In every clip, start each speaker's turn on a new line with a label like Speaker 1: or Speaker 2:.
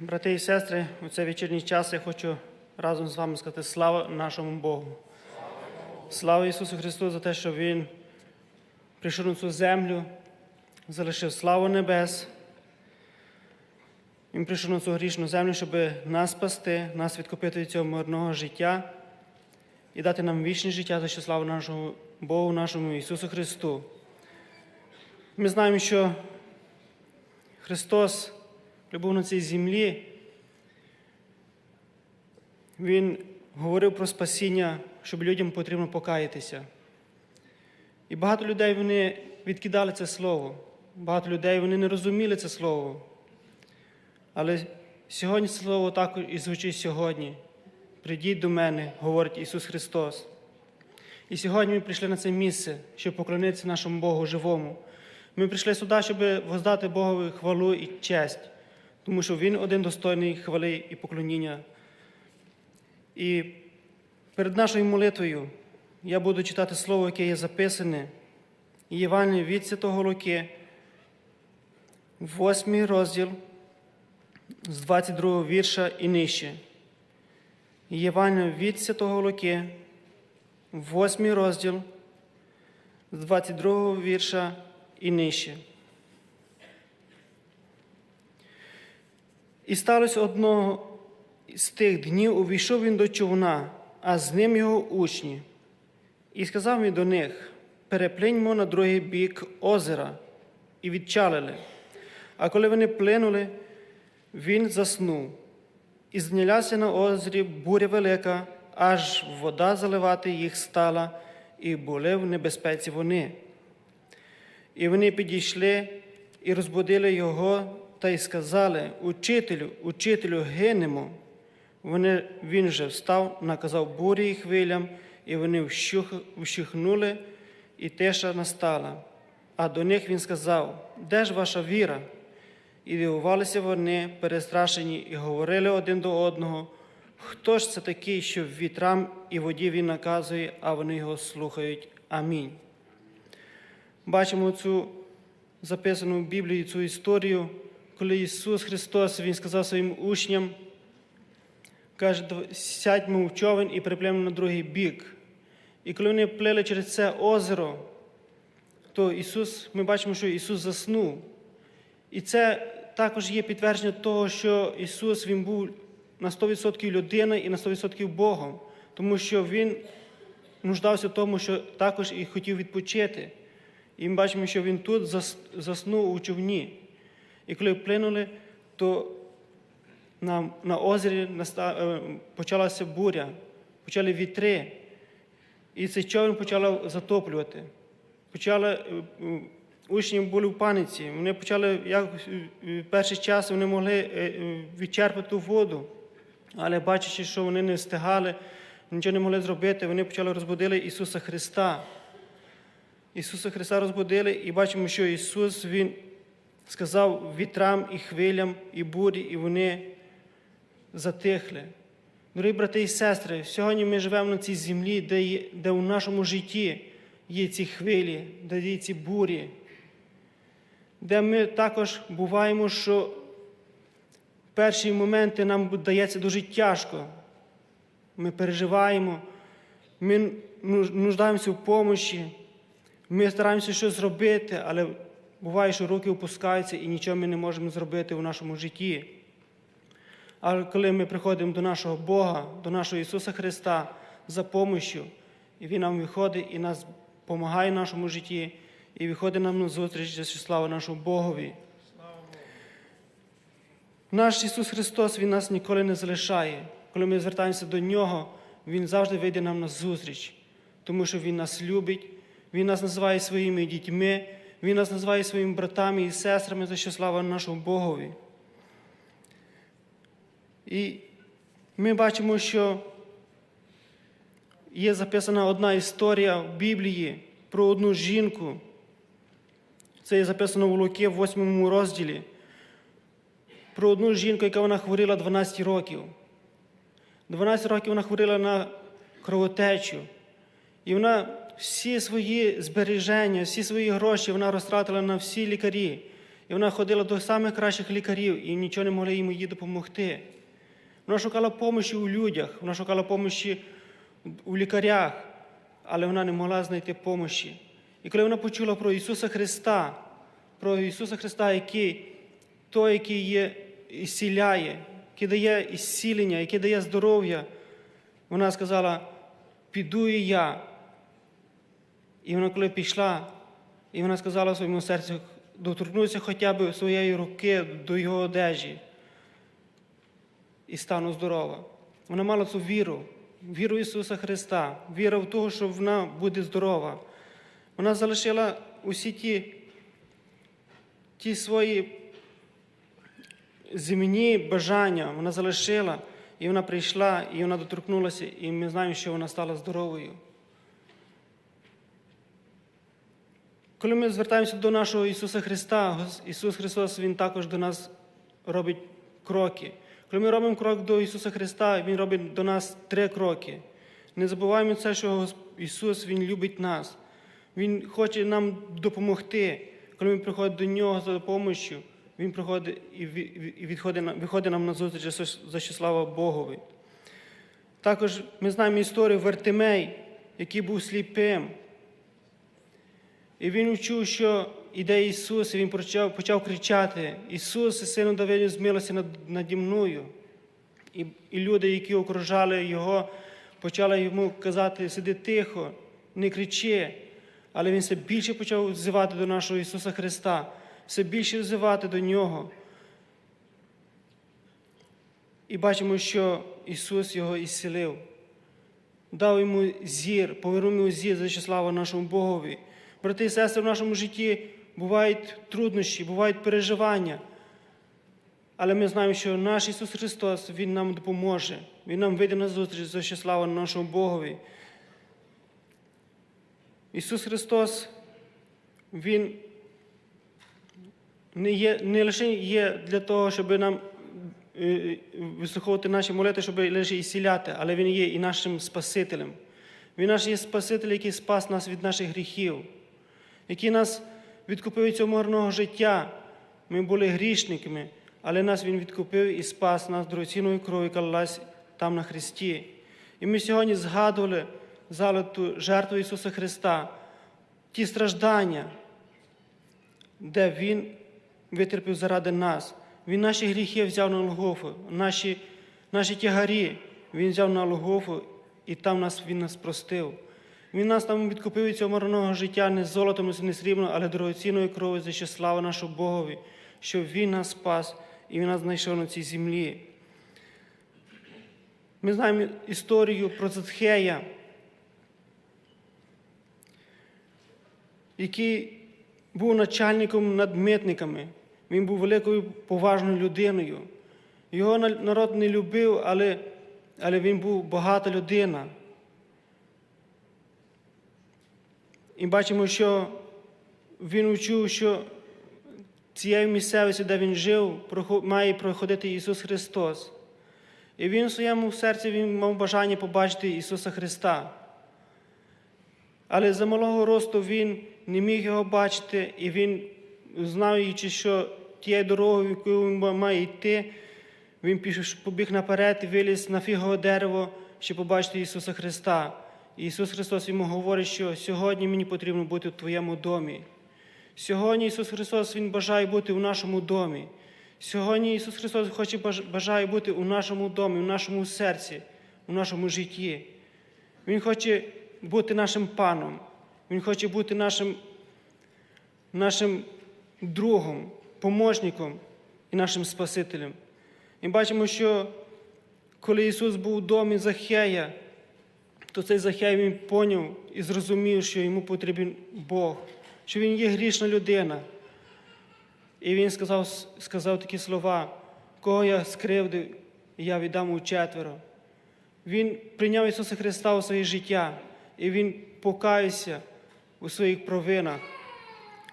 Speaker 1: Брати і сестри, у цей вечірній час я хочу разом з вами сказати слава нашому Богу. Слава Ісусу Христу за те, що Він прийшов на цю землю, залишив славу небес. Він прийшов на цю грішну землю, щоб нас спасти, нас відкупити від цього мирного життя і дати нам вічне життя за що славу нашому Богу, нашому Ісусу Христу. Ми знаємо, що Христос любов на цій землі, Він говорив про спасіння, щоб людям потрібно покаятися. І багато людей вони відкидали це слово. Багато людей вони не розуміли це слово. Але сьогодні це слово також і звучить сьогодні. Прийдіть до мене, говорить Ісус Христос. І сьогодні ми прийшли на це місце, щоб поклонитися нашому Богу живому. Ми прийшли сюди, щоб воздати Богові хвалу і честь, тому що Він один достойний хвали і поклоніння. І перед нашою молитвою я буду читати слово, яке є записане, Євангеліє від Святого Луки, 8 розділ з 22 вірша і нижче. Євангеліє від Святого Луки, 8 розділ з 22 вірша і нижче. І сталося одного з тих днів, увійшов він до човна, а з ним його учні. І сказав він до них: переплиньмо на другий бік озера, і відчалили. А коли вони плинули, він заснув. І знялася на озері буря велика, аж вода заливати їх стала, і були в небезпеці вони. І вони підійшли і розбудили його та й сказали: Учителю, учителю, гинемо. Вони, він же встав, наказав бурі і хвилям, і вони вщух, вщухнули, і тиша настала. А до них він сказав: Де ж ваша віра? І дивувалися вони, перестрашені, і говорили один до одного, хто ж це такий, що вітрам і воді він наказує, а вони його слухають. Амінь. Бачимо цю записану в Біблії цю історію, коли Ісус Христос Він сказав своїм учням, каже, сядьмо в човен і приплемо на другий бік. І коли вони плили через це озеро, то Ісус, ми бачимо, що Ісус заснув. І це також є підтвердження того, що Ісус Він був на 100% людина і на 100% Богом, тому що Він нуждався в тому, що також і хотів відпочити. І ми бачимо, що він тут заснув у човні. І коли вплинули, то на на озері почалася буря, почали вітри. І цей човен почав затоплювати. Почали, учні були в паниці. Вони почали, як перший час вони могли відчерпати воду, але бачачи, що вони не встигали, нічого не могли зробити, вони почали розбудили Ісуса Христа. Ісуса Христа розбудили і бачимо, що Ісус Він сказав вітрам і хвилям, і бурі, і вони затихли. Дорогі брати і сестри, сьогодні ми живемо на цій землі, де, є, де у нашому житті є ці хвилі, де є ці бурі, де ми також буваємо, що перші моменти нам дається дуже тяжко. Ми переживаємо, ми нуждаємося в помощі. Ми стараємося щось зробити, але буває, що руки опускаються і нічого ми не можемо зробити у нашому житті. Але коли ми приходимо до нашого Бога, до нашого Ісуса Христа за помощю, і Він нам виходить і нас допомагає в нашому житті, і виходить нам на зустріч за слава нашому Богові. Наш Ісус Христос Він нас ніколи не залишає. Коли ми звертаємося до Нього, Він завжди вийде нам на зустріч, тому що Він нас любить. Він нас називає своїми дітьми, Він нас називає своїми братами і сестрами за що слава нашому Богові. І ми бачимо, що є записана одна історія в Біблії про одну жінку. Це є записано в Луки в 8 розділі. Про одну жінку, яка вона хворіла 12 років. 12 років вона хворіла на кровотечу. І вона всі свої збереження, всі свої гроші вона розтратила на всі лікарі. І вона ходила до самих кращих лікарів і нічого не могли їм їй допомогти. Вона шукала помощі у людях, вона шукала помощі у лікарях, але вона не могла знайти помощі. І коли вона почула про Ісуса Христа, про Ісуса Христа, який той, який є ісціляє, який дає ісцілення, який дає здоров'я, вона сказала: піду і я. І вона, коли пішла, і вона сказала своєму серці, доторкнуся хоча б своєї руки до його одежі і стану здорова. Вона мала цю віру, віру Ісуса Христа, віра в того, що вона буде здорова. Вона залишила усі ті, ті свої земні бажання, вона залишила, і вона прийшла, і вона доторкнулася, і ми знаємо, що вона стала здоровою. Коли ми звертаємося до нашого Ісуса Христа, Ісус Христос Він також до нас робить кроки. Коли ми робимо крок до Ісуса Христа, Він робить до нас три кроки. Не забуваємо це, що Ісус Він любить нас. Він хоче нам допомогти. Коли ми приходимо до Нього за допомогою, Він приходить і відходить, виходить нам на зустріч, за що слава Богові. Також ми знаємо історію Вертимей, який був сліпим. І він чув, що іде Ісус, і він почав, почав кричати: Ісус, сину Давидів, змилися над, наді мною. І, і люди, які окружали його, почали йому казати: сиди тихо, не кричи. Але він все більше почав взивати до нашого Ісуса Христа, все більше взивати до Нього. І бачимо, що Ісус його ісцелив, дав йому зір, повернув йому зір за слава нашому Богові. Брати і сестри, в нашому житті бувають труднощі, бувають переживання. Але ми знаємо, що наш Ісус Христос, Він нам допоможе. Він нам вийде на зустріч за що слава нашому Богові. Ісус Христос, Він не, є, не лише є для того, щоб нам е, вислуховувати наші молитви, щоб лише ісціляти, але Він є і нашим Спасителем. Він наш є Спаситель, який спас нас від наших гріхів, який нас відкупив від цього марного життя. Ми були грішниками, але нас Він відкупив і спас нас дорогоцінною кров'ю, яка лилась там на Христі. І ми сьогодні згадували залиту жертву Ісуса Христа, ті страждання, де Він витерпів заради нас. Він наші гріхи взяв на Голгофу, наші, наші тягарі Він взяв на Голгофу, і там нас, Він нас простив. Він нас там відкупив від цього марного життя не золотом, не срібно, але дорогоцінною кров'ю, за що слава нашому Богові, що Він нас спас і Він нас знайшов на цій землі. Ми знаємо історію про Зетхея, який був начальником над митниками. Він був великою поважною людиною. Його народ не любив, але, але він був багата людина. І бачимо, що він учув, що цією місцевістю, де він жив, має проходити Ісус Христос. І він в своєму серці він мав бажання побачити Ісуса Христа. Але за малого росту він не міг його бачити, і він, знаючи, що тією дорогою, якою він має йти, він побіг наперед і виліз на фігове дерево, щоб побачити Ісуса Христа. Ісус Христос йому говорить, що сьогодні мені потрібно бути в Твоєму домі. Сьогодні Ісус Христос Він бажає бути у нашому домі. Сьогодні Ісус Христос хоче бажає бути у нашому домі, у нашому серці, у нашому житті. Він хоче бути нашим паном. Він хоче бути нашим, нашим другом, помощником і нашим Спасителем. І бачимо, що коли Ісус був у домі Захея, то цей Захей він поняв і зрозумів, що йому потрібен Бог, що він є грішна людина. І він сказав, сказав такі слова, кого я скривдив, я віддам у четверо. Він прийняв Ісуса Христа у своє життя, і Він покаявся у своїх провинах.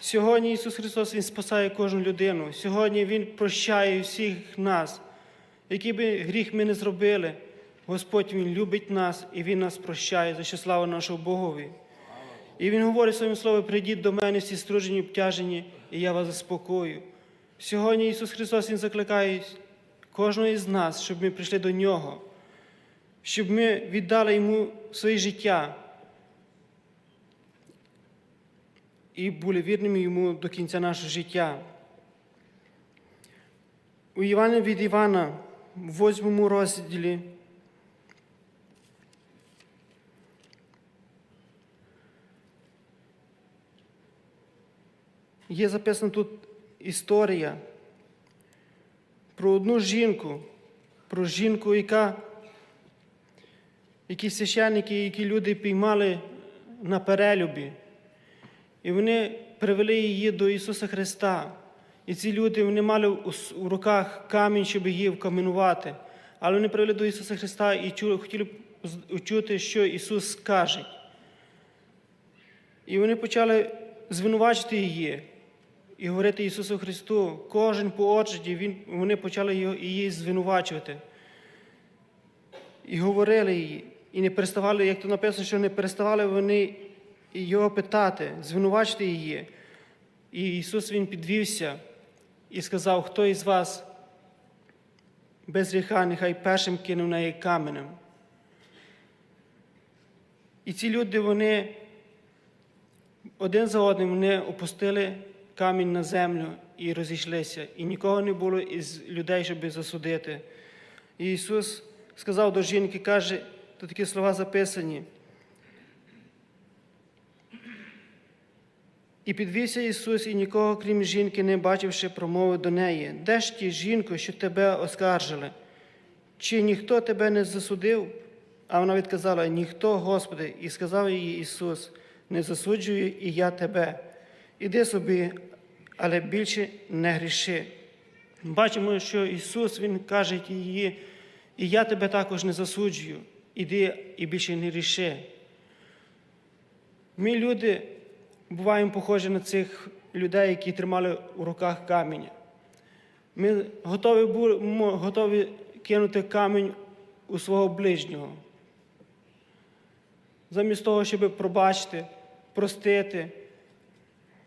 Speaker 1: Сьогодні Ісус Христос Він спасає кожну людину. Сьогодні Він прощає всіх нас. Який би гріх ми не зробили, Господь Він любить нас і Він нас прощає за що слава нашого Богові. І Він говорить в своєму слові: прийдіть до мене всі стружені, обтяжені, і я вас заспокою. Сьогодні Ісус Христос Він закликає кожного із нас, щоб ми прийшли до Нього, щоб ми віддали Йому своє життя і були вірними Йому до кінця нашого життя. У Івана від Івана, в восьмому розділі, є записана тут історія про одну жінку, про жінку, яка, які священники, які люди піймали на перелюбі. І вони привели її до Ісуса Христа. І ці люди вони мали у руках камінь, щоб її вкамінувати. Але вони привели до Ісуса Христа і хотіли чути, що Ісус скаже. І вони почали звинувачити її і говорити Ісусу Христу. Кожен по очереді, він, вони почали її звинувачувати. І говорили їй, і не переставали, як то написано, що не переставали вони його питати, звинувачити її. І Ісус Він підвівся і сказав, хто із вас без гріха, нехай першим кинув на неї каменем. І ці люди, вони один за одним вони опустили камінь на землю і розійшлися. І нікого не було із людей, щоб засудити. І Ісус сказав до жінки, каже, тут такі слова записані. І підвівся Ісус, і нікого, крім жінки, не бачивши, промовив до неї: Де ж ті жінко, що тебе оскаржили? Чи ніхто тебе не засудив? А вона відказала: Ніхто, Господи, і сказав їй Ісус: Не засуджую і я тебе. Іди собі, але більше не гріши. Бачимо, що Ісус Він каже їй, і я тебе також не засуджую. Іди і більше не гріши. Ми люди буваємо похожі на цих людей, які тримали у руках камінь. Ми готові, готові кинути камінь у свого ближнього. Замість того, щоб пробачити, простити,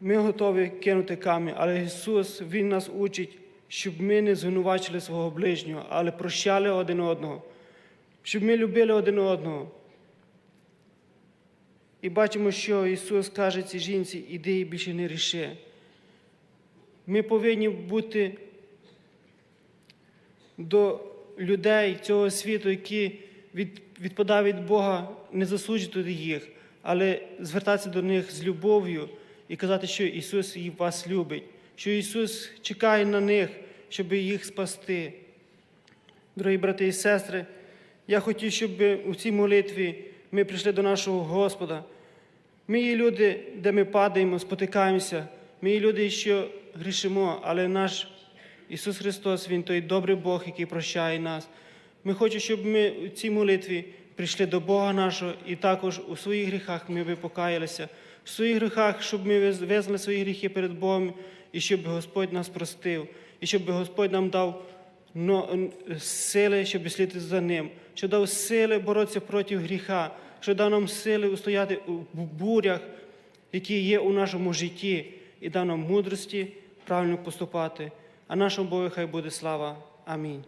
Speaker 1: ми готові кинути камінь, але Ісус Він нас учить, щоб ми не звинувачили свого ближнього, але прощали один одного, щоб ми любили один одного. І бачимо, що Ісус каже цій жінці, іди і більше не ріши. Ми повинні бути до людей цього світу, які від, відпадають від Бога, не засуджувати їх, але звертатися до них з любов'ю і казати, що Ісус вас любить, що Ісус чекає на них, щоб їх спасти. Дорогі брати і сестри, я хотів, щоб у цій молитві ми прийшли до нашого Господа. Ми є люди, де ми падаємо, спотикаємося. Ми є люди, що грішимо, але наш Ісус Христос, Він той добрий Бог, який прощає нас. Ми хочемо, щоб ми у цій молитві прийшли до Бога нашого і також у своїх гріхах ми би покаялися. В своїх гріхах, щоб ми виз- визнали свої гріхи перед Богом, і щоб Господь нас простив, і щоб Господь нам дав сили, щоб слідити за ним, що дав сили боротися проти гріха, що дав нам сили устояти у бурях, які є у нашому житті, і дав нам мудрості правильно поступати. А нашому Богу хай буде слава. Амінь.